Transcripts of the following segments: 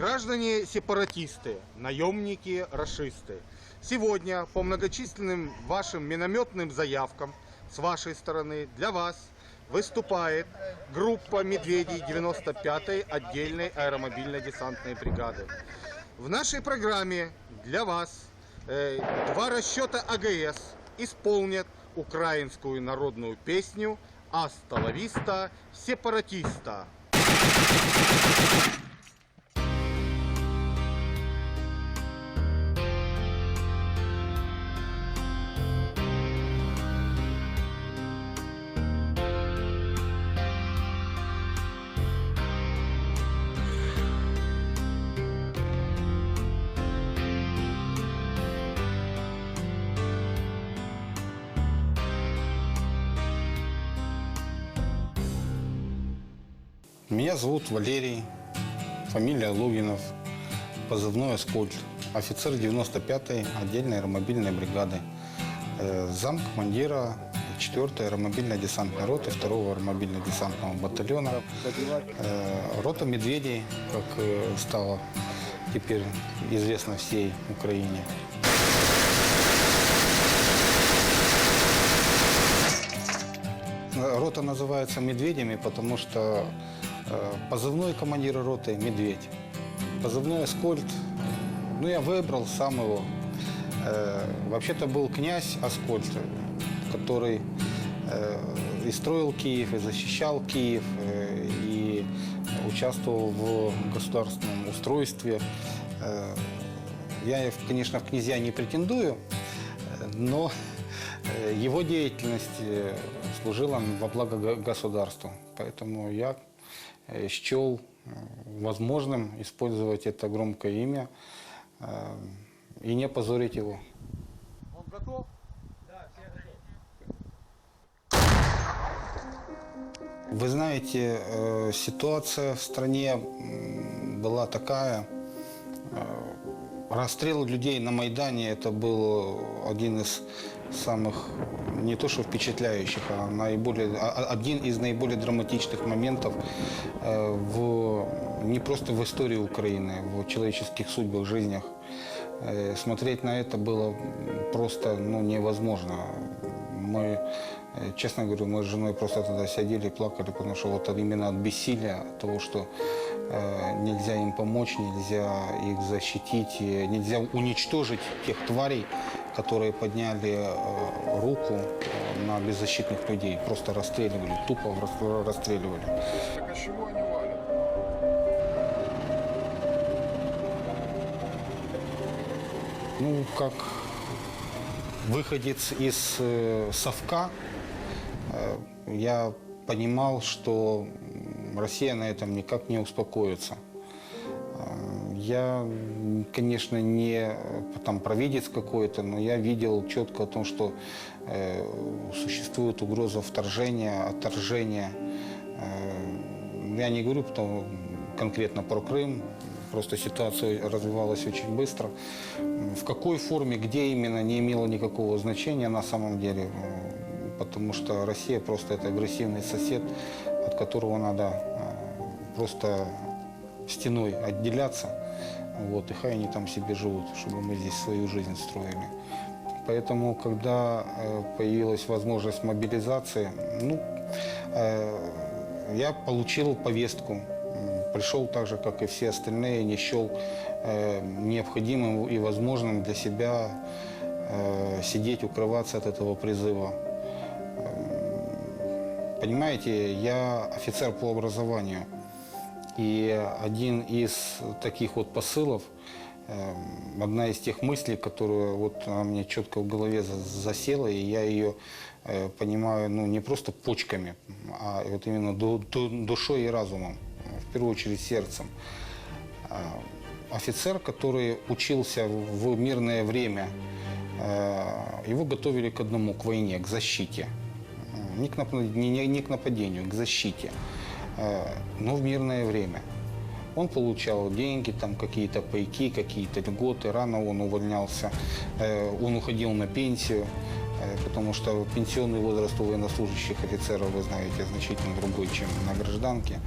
Граждане-сепаратисты, наемники, расисты, сегодня по многочисленным вашим минометным заявкам с вашей стороны для вас выступает группа «Медведей» 95-й отдельной аэромобильно-десантной бригады. В нашей программе для вас э, два расчета АГС исполнят украинскую народную песню «Аста ла виста сепаратиста». Меня зовут Валерий, фамилия Лугинов, позывной «Аскольд», офицер 95-й отдельной аэромобильной бригады, э, зам командира 4-й аэромобильно-десантной роты 2-го аэромобильно-десантного батальона, э, рота «Медведей», как э, стало теперь известно всей Украине. Рота называется «Медведями», потому что позывной командира роты «Медведь». Позывной «Аскольд». Ну, я выбрал сам его. Э, вообще-то был князь Аскольд, который э, и строил Киев, и защищал Киев, э, и участвовал в государственном устройстве. Э, я, конечно, в князья не претендую, э, но э, его деятельность э, служила во благо го- государству. Поэтому я э, счел э, возможным использовать это громкое имя э, и не позорить его. Он готов? Вы знаете, э, ситуация в стране была такая. Расстрел людей на Майдане это был один из самых не то что впечатляющих, а наиболее, а- а- один из наиболее драматичных моментов э, в, не просто в истории Украины, в человеческих судьбах, жизнях. Э, Смотреть на это было просто ну, невозможно. Мы, э, честно говорю, мы с женой просто тогда сидели и плакали, потому что вот именно от бессилия, от того, что нельзя им помочь, нельзя их защитить, нельзя уничтожить тех тварей, которые подняли э, руку э, на беззащитных людей, просто расстреливали, тупо рас- расстреливали. Так а с чего они валят? Ну, как выходец из э, совка, э, я понимал, что Россия на этом никак не успокоится. Э, Я, конечно, не э, там провидец какой-то, но я видел четко о том, что э, существует угроза вторжения, отторжения. Э, я не говорю потом конкретно про Крым, просто ситуация развивалась очень быстро. В какой форме, где именно, не имело никакого значения на самом деле, э, потому что Россия просто это агрессивный сосед, от которого надо просто стеной отделяться, вот, и хай они там себе живут, чтобы мы здесь свою жизнь строили. Поэтому, когда э, появилась возможность мобилизации, ну, э, я получил повестку, пришел так же, как и все остальные, не счел э, необходимым и возможным для себя сидеть, укрываться от этого призыва. Понимаете, я офицер по образованию. И один из таких вот посылов, э, одна из тех мыслей, которую вот мне четко в голове за- засела, и я ее э, понимаю, ну, не просто почками, а вот именно ду- ду- душой и разумом, в первую очередь сердцем. А, Офицер, который учился в мирное время, э, его готовили к одному, к войне, к защите. Не к, нап- не- не- не к нападению, к защите. Э, Но в мирное время. Он получал деньги, там какие-то пайки, какие-то льготы. Рано он увольнялся, э, он уходил на пенсию, э, потому что пенсионный возраст у военнослужащих офицеров, вы знаете, значительно другой, чем на гражданке.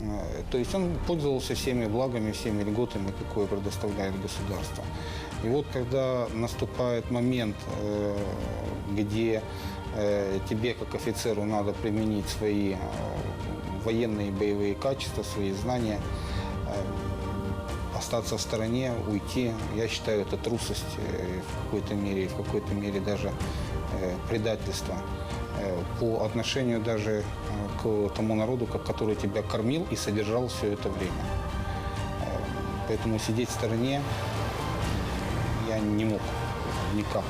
Э, То есть он пользовался всеми благами, всеми льготами, какое предоставляет государство. И вот когда наступает момент, где тебе как офицеру надо применить свои военные боевые качества, свои знания, э, остаться в стороне, уйти, я считаю, это трусость э, в какой-то мере, в какой-то мере даже э, предательство по отношению даже к тому народу, ко- который тебя кормил и содержал все это время. Поэтому сидеть в стороне я не мог никак.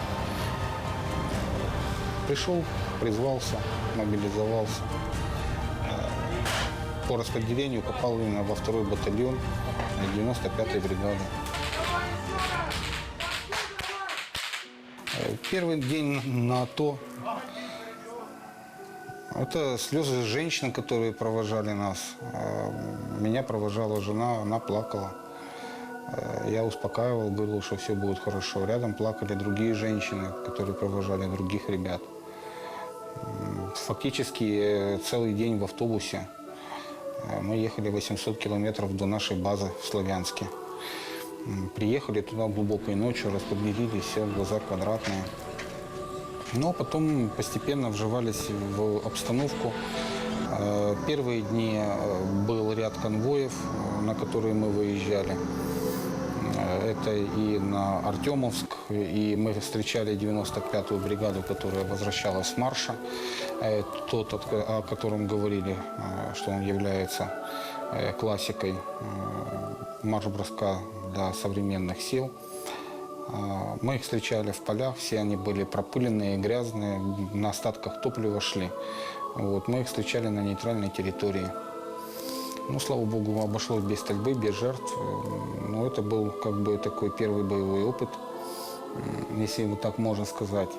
Пришел, призвался, мобилизовался. По распределению попал именно во второй батальон 95-й бригады. Э, Первый день на АТО это слезы женщин, которые провожали нас. Э, Меня провожала жена, она плакала. Э, Я успокаивал, говорил, что все будет хорошо. Рядом плакали другие женщины, которые провожали других ребят. Фактически целый день в автобусе. Э, Мы ехали 800 километров до нашей базы в Славянске. Приехали туда глубокой ночью, распределились, все, глаза квадратные. Но потом постепенно вживались в обстановку. Э, Первые дни э, был ряд конвоев, э, на которые мы выезжали. Э, Это и на Артемовск, и мы встречали 95-ю бригаду, которая возвращалась с марша. Э, Тот, о котором говорили, э, что он является классикой марш-броска для современных сил. Мы их встречали в полях, все они были пропыленные, грязные, на остатках топлива шли. Вот, мы их встречали на нейтральной территории. Ну, слава богу, обошлось без стрельбы, без жертв. Но это был как бы такой первый боевой опыт, если вот так можно сказать.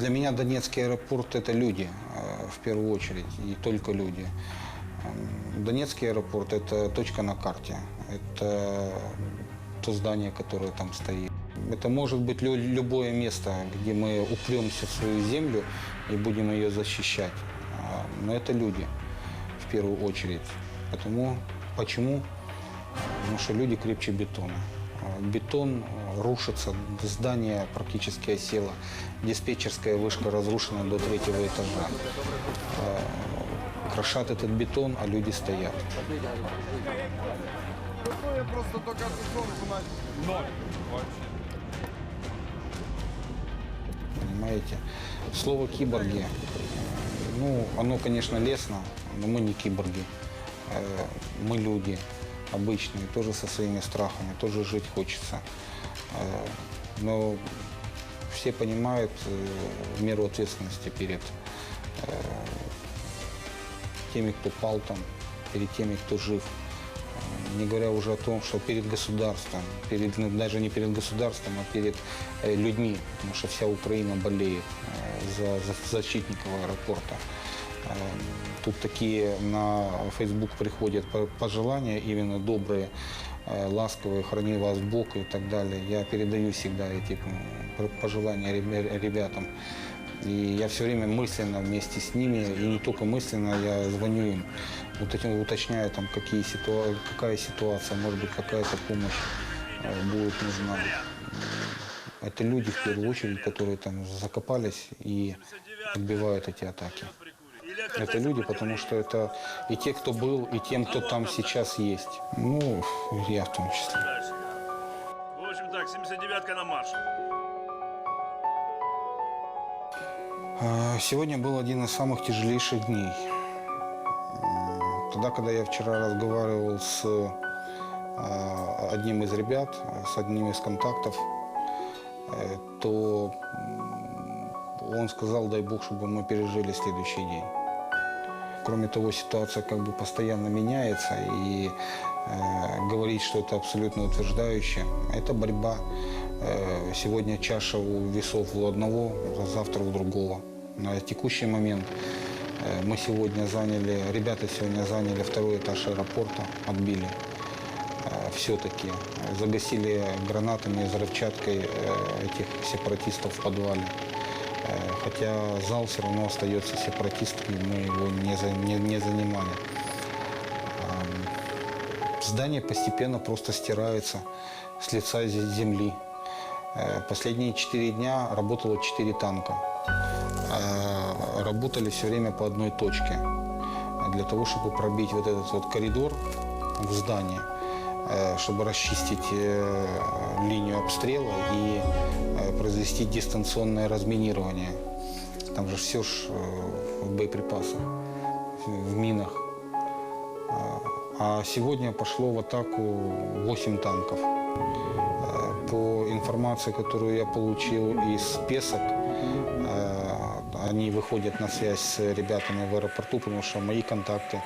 Для меня Донецкий аэропорт – это люди, э, в первую очередь, и только люди. Эм, Донецкий аэропорт – это точка на карте, это то здание, которое там стоит. Это может быть лю- любое место, где мы упремся в свою землю и будем ее защищать. А, Но это люди, в первую очередь. Потому, почему? Потому что люди крепче бетона. А, Бетон рушится, здание практически осело, диспетчерская вышка разрушена до третьего этажа. А, Крошат этот бетон, а люди стоят. Какое просто только тусовку на ноль. Вообще. Понимаете? Слово киборги, ну, оно, конечно, лестно, но мы не киборги. Э, Мы люди обычные, тоже со своими страхами, тоже жить хочется. Э, Но все понимают э, меру ответственности перед теми, кто пал там, перед теми, кто жив. Не говоря уже о том, что перед государством, перед, ну, даже не перед государством, а перед э, людьми, потому что вся Украина болеет э, за, за защитников аэропорта. Э, Тут такие на Facebook приходят по- пожелания, именно добрые, э, ласковые, храни вас Бог и так далее. Я передаю всегда эти пожелания ребя- ребятам. И я все время мысленно вместе с ними, и не только мысленно, я звоню им, вот этим уточняю, там, какие ситуа- какая ситуация, может быть, какая-то помощь э, будет нужна. Это люди, в первую очередь, которые там закопались и отбивают эти атаки. Это люди, потому что это и те, кто был, и тем, кто там сейчас есть. Ну, я в том числе. В общем так, 79-ка на марш. А, Сегодня был один из самых тяжелейших дней. Тогда, когда я вчера разговаривал с а, одним из ребят, с одним из контактов, э, то он сказал, дай бог, чтобы мы пережили следующий день. Кроме того, ситуация как бы постоянно меняется, и э, говорить, что это абсолютно утверждающе, это борьба. Э, сегодня чаша у весов у одного, а завтра у другого. На текущий момент э, мы сегодня заняли, ребята сегодня заняли второй этаж аэропорта, отбили. все-таки загасили гранатами, взрывчаткой э, этих сепаратистов в подвале. Э, Хотя зал все равно остается сепаратистским, мы его не, за- не- не занимали. Здание постепенно просто стирается с лица зе- земли. Э, Последние четыре дня работало четыре танка. Работали все время по одной точке. Для того, чтобы пробить вот этот вот коридор в здании, э, чтобы расчистить э, линию обстрела и э, произвести дистанционное разминирование. Там же все ж в боеприпасах, в минах. А сегодня пошло в атаку 8 танков. По информации, которую я получил из Песок, э, они выходят на связь с ребятами в аэропорту, потому что мои контакты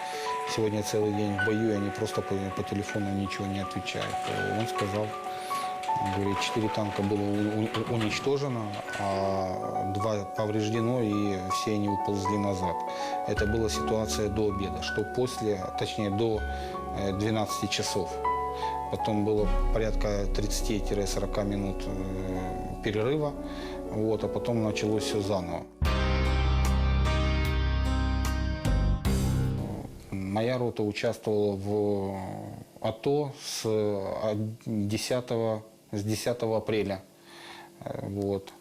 сегодня целый день в бою, и они просто по, по телефону ничего не отвечают. Э, Он сказал, говорит, 4 танка было уничтожено, а два повреждено, и все они уползли назад. Это была ситуация до обеда, что после, точнее до э, 12 часов. Потом было порядка 30-40 минут э, перерыва, вот, а потом началось все заново. Моя рота участвовала в АТО с э, 10, с 10 апреля. Э, Вот.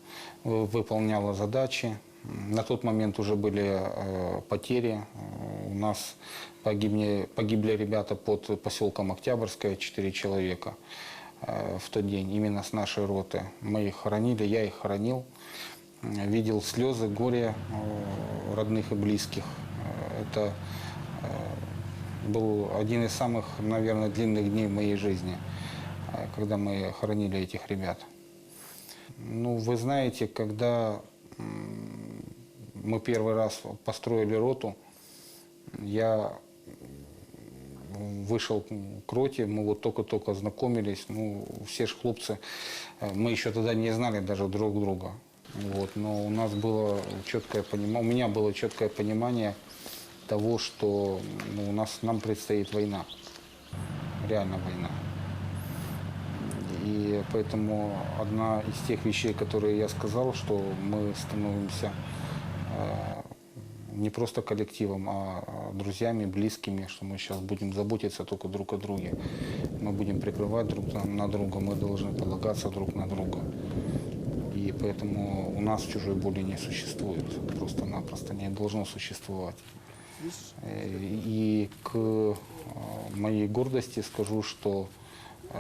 Вы- Выполняла задачи. На тот момент уже были э, потери. Э, У нас погибли, погибли ребята под поселком Октябрьское, 4 человека э, в тот день, именно с нашей роты. Мы их хоронили, я их хоронил. Э, Видел слезы, горе э, родных и близких. Э, Это э, был один из самых, наверное, длинных дней моей жизни, э, когда мы хоронили этих ребят. Ну, вы знаете, когда мы первый раз построили роту, я вышел к роте, мы вот только-только знакомились, ну, все же хлопцы, э, мы еще тогда не знали даже друг друга. Вот, но у нас было четкое понимание, у меня было четкое понимание того, что ну, у нас, нам предстоит война, реально война. И поэтому одна из тех вещей, которые я сказал, что мы становимся э, не просто коллективом, а друзьями, близкими, что мы сейчас будем заботиться только друг о друге. Мы будем прикрывать друг на друга, мы должны полагаться друг на друга. И поэтому у нас чужой боли не существует, просто-напросто не должно существовать. Э, И к э, моей гордости скажу, что э,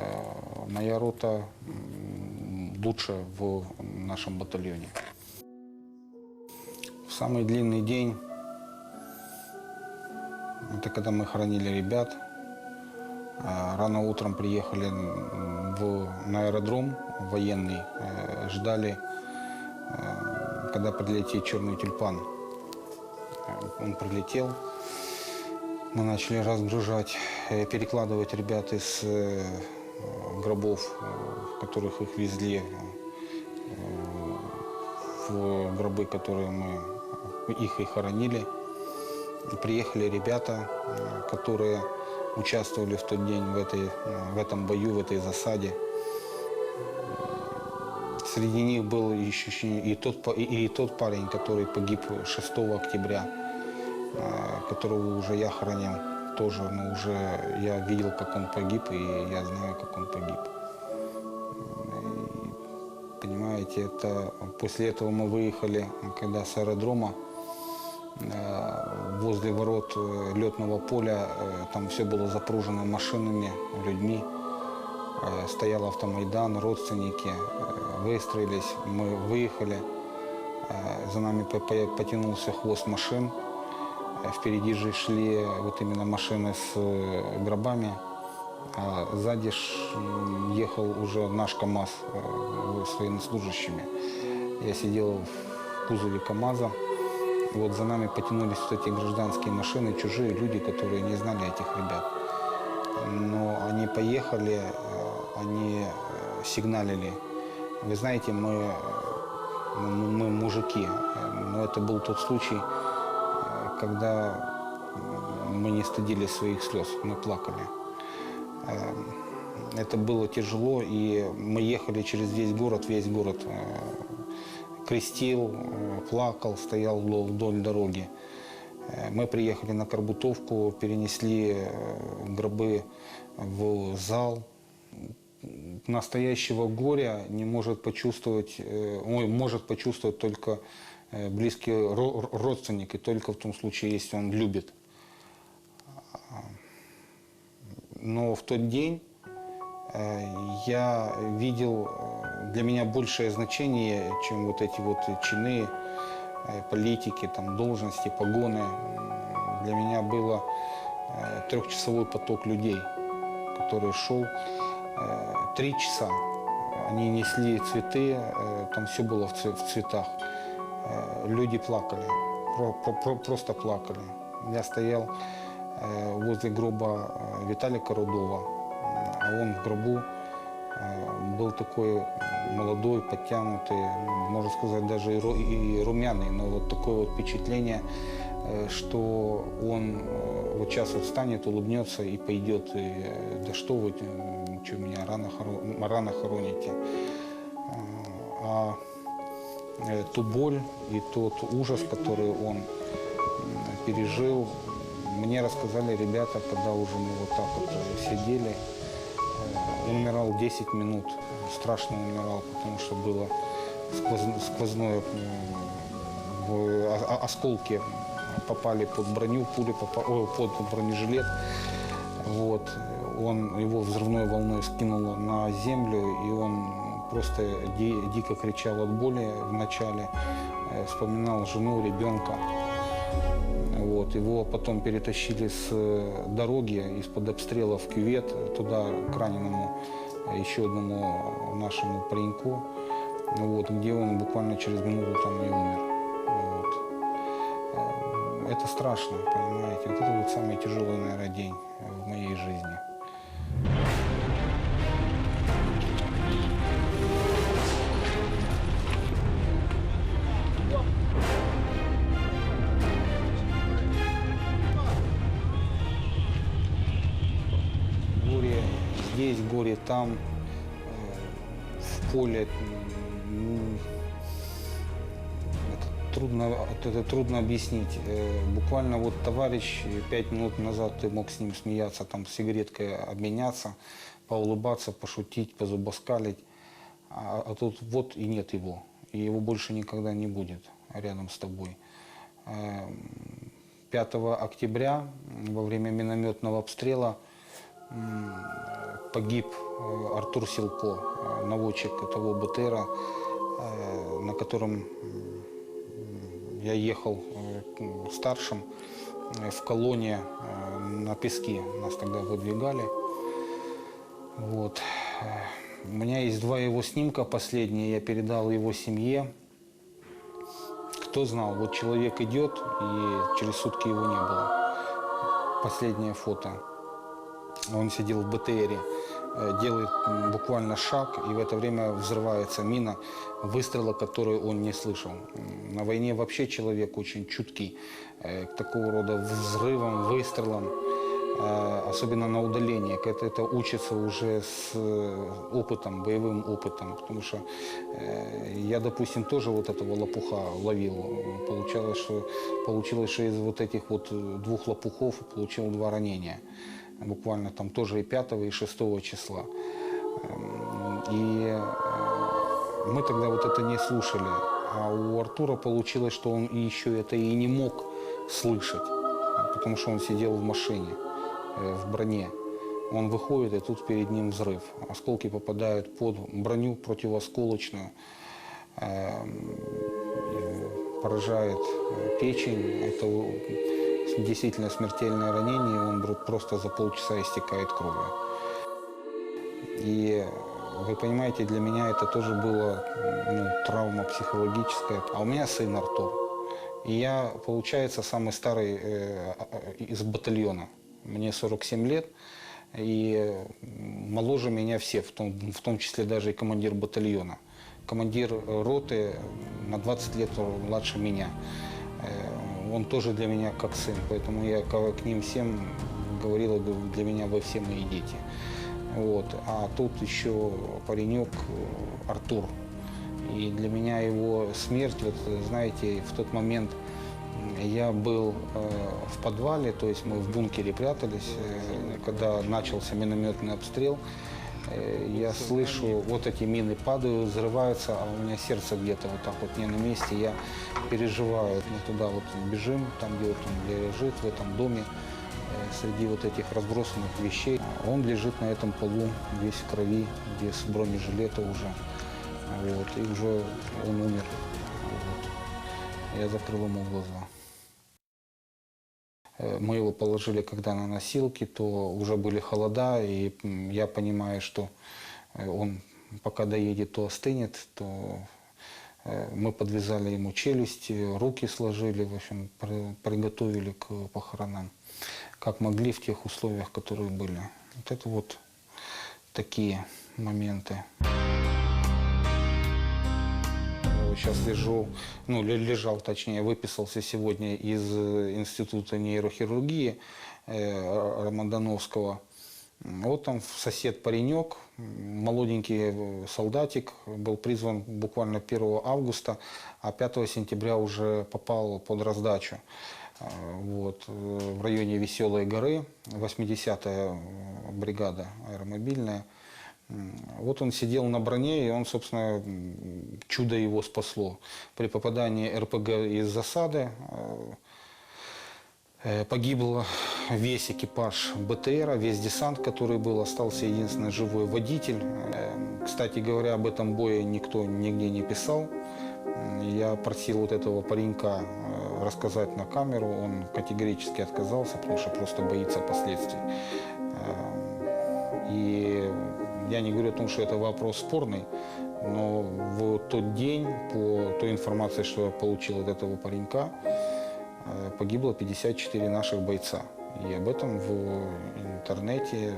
моя рота м, лучшая в нашем батальоне. В самый длинный день, это когда мы хоронили ребят, рано утром приехали в, на аэродром военный, ждали, когда прилетит черный тюльпан. Он прилетел, мы начали разгружать, э, перекладывать ребят из э, гробов, э, в которых их везли, в гробы, которые мы их и хоронили. Приехали ребята, которые участвовали в тот день в, этой, в этом бою, в этой засаде. Среди них был еще и тот, и, и тот парень, который погиб 6 октября, э, которого уже я хоронил тоже, но уже я видел, как он погиб, и я знаю, как он погиб. Понимаете, это после этого мы выехали, когда с аэродрома э, возле ворот э, летного поля, э, там все было запружено машинами, людьми. Э, Стоял автомайдан, родственники э, выстроились, мы выехали. Э, За нами по- по- потянулся хвост машин. Впереди же шли вот именно машины с гробами. А сзади ехал уже наш КАМАЗ с военнослужащими. Я сидел в кузове КАМАЗа. Вот за нами потянулись вот эти гражданские машины, чужие люди, которые не знали этих ребят. Но они поехали, они э, сигналили. Вы знаете, мы, э, мы, мужики, э, но это был тот случай, когда мы не стыдили своих слез, мы плакали. Это было тяжело, и мы ехали через весь город, весь город крестил, плакал, стоял вдоль дороги. Мы приехали на Карбутовку, перенесли гробы в зал. Настоящего горя не может почувствовать, э, может почувствовать только э, близкий ро- родственник, и только в том случае, если он любит. Но в тот день э, я видел для меня большее значение, чем вот эти вот чины, политики, там, должности, погоны. Для меня было трехчасовой поток людей, который шел три часа. Они несли цветы, э, там все было в цве- в цветах. Э, Люди плакали, про- про- про- просто плакали. Я стоял э, возле гроба э, Виталика Рудова, М, а он в гробу э, был такой молодой, подтянутый, м, можно сказать, даже и ру- и румяный, но вот такое вот впечатление, э, что он э, вот сейчас вот встанет, улыбнется и пойдет, и, э, да что вы, что меня рано, хоро- рано хороните. Э, А э, ту боль и тот ужас, который он пережил, мне рассказали ребята, когда уже мы вот так вот э, сидели. Э, Он умирал 10 минут, страшно умирал, потому что было сквоз- сквозное, о- осколки попали под броню, пули попа- ой, под бронежилет. Вот. Он, его взрывной волной скинуло на землю, и он просто ди- дико кричал от боли вначале, э, вспоминал жену, ребенка. Вот. Его потом перетащили с э, дороги из-под обстрела в кювет, туда к раненому еще одному нашему пареньку, вот, где он буквально через минуту там и умер. Это страшно, понимаете. Вот это вот самый тяжелый, наверное, день в моей жизни. Горе здесь, горе там, э, в поле. Трудно, это трудно объяснить. Э, Буквально вот товарищ э, пять минут назад ты мог с ним смеяться, там с сигареткой обменяться, поулыбаться, пошутить, позубоскалить. А, а тут вот и нет его. И его больше никогда не будет рядом с тобой. Эм, 5 октября м, во время минометного обстрела погиб э, Артур Силко, наводчик того БТРа, на котором я ехал э, старшим э, в колонне э, на пески. Нас тогда выдвигали. Вот. У меня есть два его снимка последние, я передал его семье. Кто знал, вот человек идет, и через сутки его не было. Последнее фото. Он сидел в БТРе, делает м, буквально шаг, и в это время взрывается мина, выстрела, который он не слышал. На войне вообще человек очень чуткий э, к такого рода взрывам, выстрелам, э, особенно на удалении. Это, это учится уже с э, опытом, боевым опытом, потому что э, я, допустим, тоже вот этого лопуха ловил. Получалось, что, получилось, что из вот этих вот э, двух лопухов получил два ранения буквально там тоже и 5 и 6 числа. Эм, И э, мы тогда вот это не слушали. А у Артура получилось, что он еще это и не мог слышать, потому что он сидел в машине, э, в броне. Он выходит, и тут перед ним взрыв. Осколки попадают под броню противоосколочную, эм, поражает э, печень. Это действительно смертельное ранение, он просто за полчаса истекает кровью. И вы понимаете, для меня это тоже было ну, травма психологическая. А у меня сын Артур. И я, получается, самый старый э, из батальона. Мне 47 лет. И моложе меня все, в том, в том числе даже и командир батальона. Командир роты на 20 лет младше меня. Он тоже для меня как сын, поэтому я к, ним всем говорила, для меня вы все мои дети. Вот. А тут еще паренек э, Артур. И для меня его смерть, вот знаете, в тот момент я был э, в подвале, то есть мы в бункере прятались, э, когда начался минометный обстрел. Э, Я слышу, вот эти мины падают, взрываются, а у меня сердце где-то вот так вот не на месте. Я переживаю. Мы туда вот бежим, там где вот он лежит, в этом доме, э, среди вот этих разбросанных вещей. Он лежит на этом полу, весь в крови, без бронежилета уже. Вот, и уже он умер. Вот. Я закрыл ему глаза. Э, Мы его положили, когда на носилки, то уже были холода, и я понимаю, что э, он пока доедет, то остынет, то э, мы подвязали ему челюсти, руки сложили, в общем, при- приготовили к похоронам, как могли в тех условиях, которые были. Вот это вот такие моменты. Сейчас лежу, ну, ле- лежал, точнее, выписался сегодня из э, Института нейрохирургии э, Рамадановского. Вот там сосед паренек, молоденький э, солдатик, был призван буквально 1 августа, а 5 сентября уже попал под раздачу. Э, Вот, в районе Веселой горы, 80-я бригада аэромобильная. Вот он сидел на броне, и он, собственно, чудо его спасло. При попадании РПГ из засады э, э, погибл весь экипаж БТРа, весь десант, который был, остался единственный живой водитель. Э, Кстати говоря, об этом бое никто нигде не писал. Я просил вот этого паренька рассказать на камеру, он категорически отказался, потому что просто боится последствий. И я не говорю о том, что это вопрос спорный, но в тот день, по той информации, что я получил от этого паренька, э, погибло 54 наших бойца. И об этом в интернете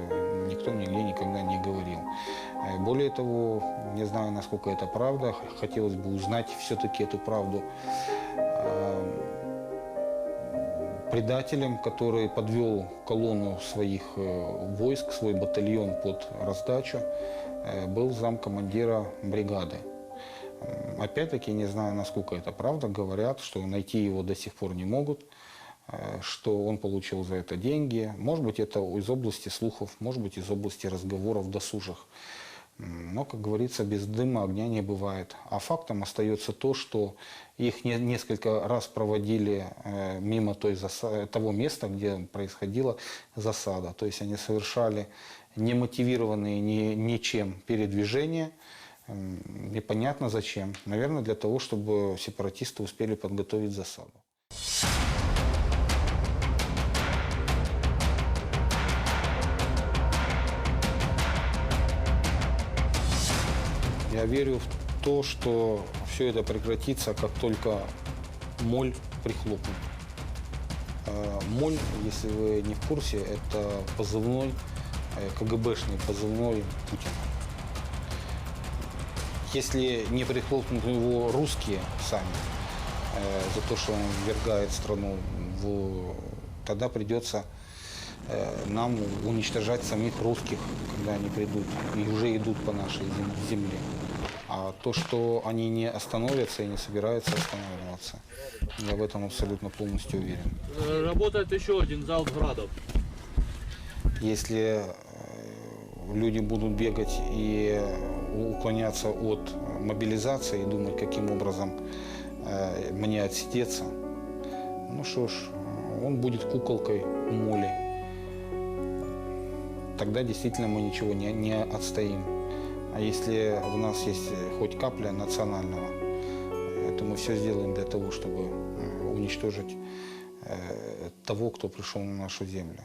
никто нигде никогда не говорил. Э, Более того, не знаю, насколько это правда, хотелось бы узнать все-таки эту правду. Предателем, который подвел колонну своих э, войск, свой батальон под раздачу, э, был замкомандира бригады. Опять-таки, не знаю, насколько это правда, говорят, что найти его до сих пор не могут, э, что он получил за это деньги. Может быть, это из области слухов, может быть, из области разговоров досужих. Но, как говорится, без дыма огня не бывает. А фактом остается то, что их не- несколько раз проводили э, мимо той заса- того места, где происходила засада. То есть они совершали немотивированные ни, ничем передвижения. Непонятно зачем. Наверное, для того, чтобы сепаратисты успели подготовить засаду. Я верю в то, что все это прекратится, как только моль прихлопнет. Э, Моль, если вы не в курсе, это позывной, э, КГБшный позывной Путина. Если не прихлопнут его русские сами э, за то, что он ввергает страну. Тогда придется э, нам уничтожать самих русских, когда они придут, и уже идут по нашей зем- земле. А то, что они не остановятся и не собираются останавливаться, я в этом абсолютно полностью уверен. Э, Работает еще один залп градов. Если э, люди будут бегать и уклоняться от мобилизации и думать, каким образом э, мне отсидеться, ну что ж, он будет куколкой моли. Тогда действительно мы ничего не, не отстоим. А если у нас есть хоть капля национального, э, то мы все сделаем для того, чтобы э, уничтожить э, того, кто пришел на нашу землю.